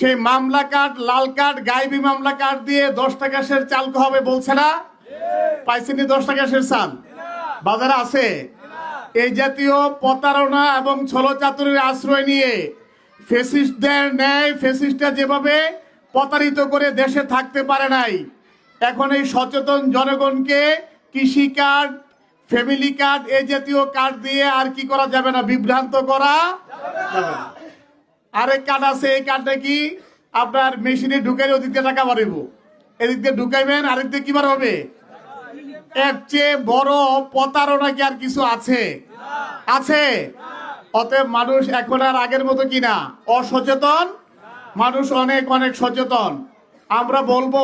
সেই মামলা কার্ড, লাল কার্ড গাইবি মামলা কার্ড দিয়ে দশ টাকা সের চাল হবে বলছে না? পাইছেনি দশ টাকা সের চাল? বাজারে আছে? এই জাতীয় প্রতারণা এবং ছলচাতুরের আশ্রয় নিয়ে ফেসিস্টদের ন্যায় ফেসিস্টরা যেভাবে প্রতারিত করে দেশে থাকতে পারে নাই, এখন এই সচেতন জনগণকে কৃষি কার্ড, ফ্যামিলি কার্ড, এই জাতীয় কার্ড দিয়ে আর কি করা যাবে না? বিভ্রান্ত করা যাবে না। আরেক কার্ড আছে, এই কার্ডটা কি আপনার মেশিনে ঢুকাইলে ওদিক দিয়ে টাকা বাড়িব এদিক দিয়ে ঢুকাইবেন, আরেক দিয়ে কি বার হবে এর চেয়ে বড় প্রতারণা কি আর কিছু আছে? আছে? অতএব মানুষ এখন আর আগের মতো কিনা অসচেতন? মানুষ অনেক অনেক সচেতন। আমরা বলব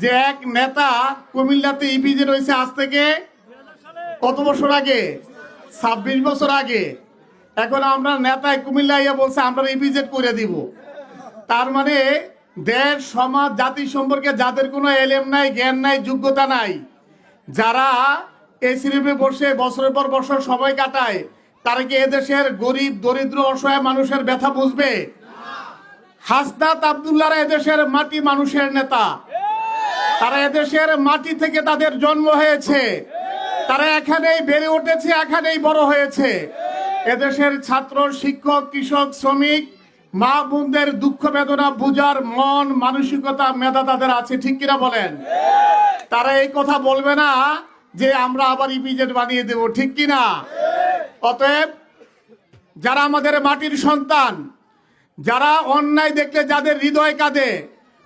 যে এক নেতা কুমিল্লাতে ইপিজে রয়েছে আজ থেকে কত বছর আগে? ছাব্বিশ বছর আগে। এখন আমরা নেতায় কুমিল্লা বলছে, আমরা ইপিজেড করে দিব। তার মানে দেশ, সমাজ, জাতি সম্পর্কে যাদের কোনো এলেম নাই, জ্ঞান নাই, যোগ্যতা নাই, যারা এই সিরিপে বসে বছরের পর বছর সময় কাটায়, তারা কি এদেশের গরিব, দরিদ্র, অসহায় মানুষের ব্যথা বুঝবে? হাসনাত আবদুল্লাহরা এদেশের মাটি মানুষের নেতা। তারা এদেশের মাটি থেকে তাদের জন্ম হয়েছে। তারা এখানেই বেড়ে উঠেছে, এখানেই বড় হয়েছে। এদেশের ছাত্র, শিক্ষক, কৃষক, শ্রমিক, মা বোনদের দুঃখ বেদনা বুঝার মন, মানসিকতা মেধা তাদের আছে, ঠিক কিনা বলেন? তারা এই কথা বলবে না যে আমরা আবার ইপিজেড বানিয়ে দেব, ঠিক কিনা? অতএব যারা আমাদের মাটির সন্তান, যারা অন্যায় দেখলে যাদের হৃদয় কাঁদে,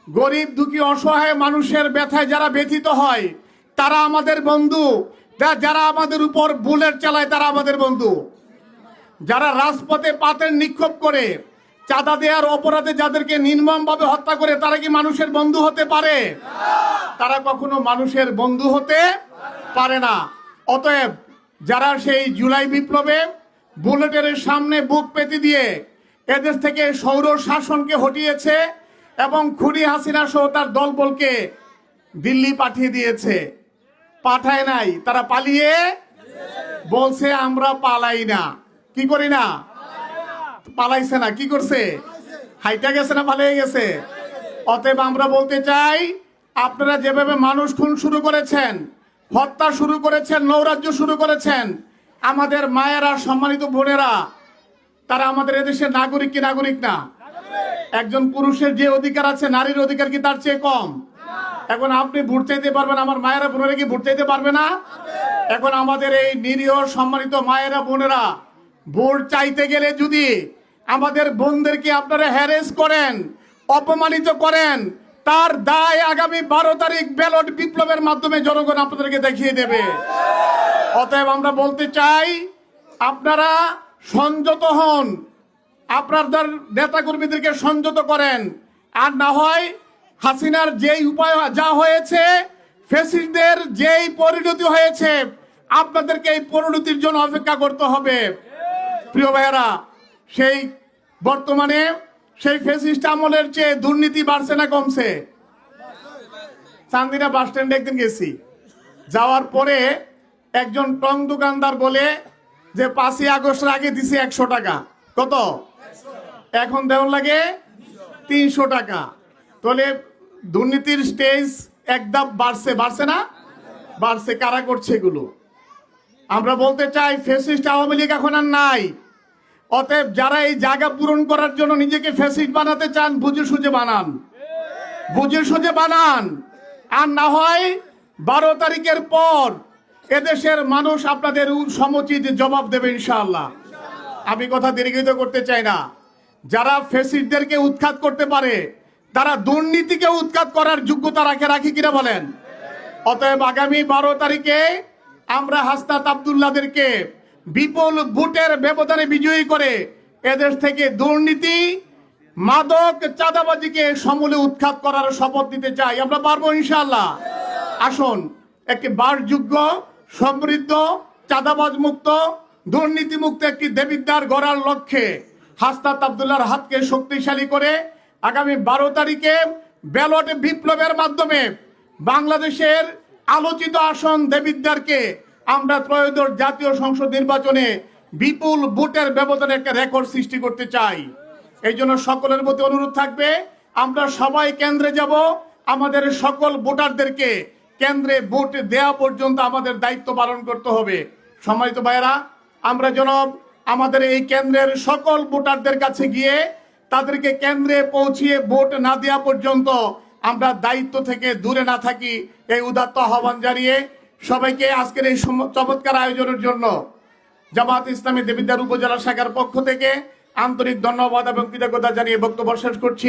গরিব, দুঃখী, অসহায় মানুষের ব্যথায় যারা ব্যথিত হয়, তারা আমাদের বন্ধু। যারা আমাদের উপর বুলেট চালায়, তারা আমাদের বন্ধু। যারা রাজপথে পাতের নিক্ষোভ করে, চাঁদা দেওয়ার অপরাধে যাদেরকে নির্মমভাবে হত্যা করে, তারা কি মানুষের বন্ধু হতে পারে? তারা কখনো মানুষের বন্ধু হতে পারে না। অতএব যারা সেই জুলাই বিপ্লবে বুলেটের সামনে বুক পেতে দিয়ে এদেশ থেকে সৌর শাসনকে হটিয়েছে এবং খুনি হাসিনা সহ তার দলবলকে দিল্লি পাঠিয়ে দিয়েছে। পাঠায় নাই, তারা পালিয়ে বলছে, আমরা পালাই না। কি করি না? পালাইছে না, কি করছে? হাইটা গেছে না পালিয়ে গেছে? অতএব আমরা বলতে চাই, আপনারা যেভাবে মানুষ খুন শুরু করেছেন, হত্যা শুরু করেছেন, নৌরাজ্য শুরু করেছেন, আমাদের মায়েরা, সম্মানিত বোনেরা, তারা আমাদের এদেশের নাগরিক কি নাগরিক না? একজন পুরুষের যে অধিকার আছে, নারীর অধিকার কি তার চেয়ে কম? এখন আপনি ভোট চাইতে পারবেন, আমার মায়েরা বোনেরা কি ভোট চাইতে পারবে না? এখন আমাদের এই নিরীহ, সম্মানিত মায়েরা, বোনেরা ভোট চাইতে গেলে যদি আমাদের বোনদেরকে আপনারা হ্যারেস করেন, অপমানিত করেন, তার দায় আগামী বারো তারিখ ব্যালট বিপ্লবের মাধ্যমে জনগণ আপনাদেরকে দেখিয়ে দেবে। অতএব আমরা বলতে চাই, আপনারা সংযত হন, আপনাদের নেতা কর্মীদেরকে সংযত করেন। আর না হয় হাসিনার যেই উপায় যা হয়েছে ফেসিসদের যেই পরিণতি হয়েছে, আপনাদেরকে এই পরিণতির জন্য অপেক্ষা করতে হবে। প্রিয় ভাইয়েরা, সেই বর্তমানে সেই ফেসিস্ট আমলের চেয়ে দুর্নীতি বাড়ছে না কমছে? চান্দিনা বাস স্ট্যান্ডে একদিন গেছি। যাওয়ার পরে একজন টং দোকানদার বলে যে, পাঁচই আগস্টের আগে দিছে একশো টাকা। কত? এখন দেওয়ার লাগে তিনশো টাকা। তাহলে দুর্নীতির স্টেজ একদম বাড়ছে বাড়ছে না? বাড়ছে, কারা করছে এগুলো? আমরা বলতে চাই ফেসিস্ট আওয়ামী লীগ এখন আর নাই। অতএব যারা এই জায়গা পূরণ করার জন্য নিজেকে ফেসিস্ট বানাতে চান, বুঝে সুঝে বানান। বুঝে সুঝে বানান। আর না হয় বারো তারিখের পর এদেশের মানুষ আপনাদের সমুচিত জবাব দেবে, ইনশাআল্লাহ। আমি কথা দীর্ঘিত করতে চাই না। যারা ফেসিস্টদেরকে উৎখাত করতে পারে, তারা দুর্নীতিকে উৎখাত করার যোগ্যতা রাখে, রাখি কিনা বলেন? অতএব আগামী বারো তারিখে আমরা হাসনাত আবদুল্লাদেরকে বিপুল ভোটের ব্যবধানে বিজয়ী করে এদেশ থেকে দুর্নীতি, মাদক, চাঁদাবাজিকে সমূলে উৎখাত করার শপথ দিতে চাই। আমরা পারব ইনশাল্লাহ আসুন, একটি বাসযোগ্য, সমৃদ্ধ চাঁদাবাজ মুক্ত দুর্নীতি মুক্ত একটি দেবিদ্বার গড়ার লক্ষ্যে হাসনাত আবদুল্লাহর হাতকে শক্তিশালী করে আগামী বারো তারিখে ব্যালট বিপ্লবের মাধ্যমে বাংলাদেশের আলোচিত আসন দেবিদ্বারকে আমরা ত্রয়োদশ জাতীয় সংসদ নির্বাচনে বিপুল ভোটের ব্যবধানে একটা রেকর্ড সৃষ্টি করতে চাই। এই জন্য সকলের প্রতি অনুরোধ থাকবে, আমরা সবাই কেন্দ্রে যাব, আমাদের সকল ভোটারদেরকে কেন্দ্রে ভোট দেওয়া পর্যন্ত আমাদের দায়িত্ব পালন করতে হবে। সম্মানিত ভাইয়েরা, আমরা যেন আমাদের এই কেন্দ্রের সকল ভোটারদের কাছে গিয়ে তাদেরকে কেন্দ্রে পৌঁছিয়ে ভোট না দেওয়া পর্যন্ত আমরা দায়িত্ব থেকে দূরে না থাকি, এই উদাত্ত আহ্বান জানিয়ে সবাইকে আজকের এই চমৎকার আয়োজনের জন্য জামাত ইসলামী দেবিদ্যার উপজেলা শাখার পক্ষ থেকে আন্তরিক ধন্যবাদ এবং কৃতজ্ঞতা জানিয়ে বক্তব্য শেষ করছি।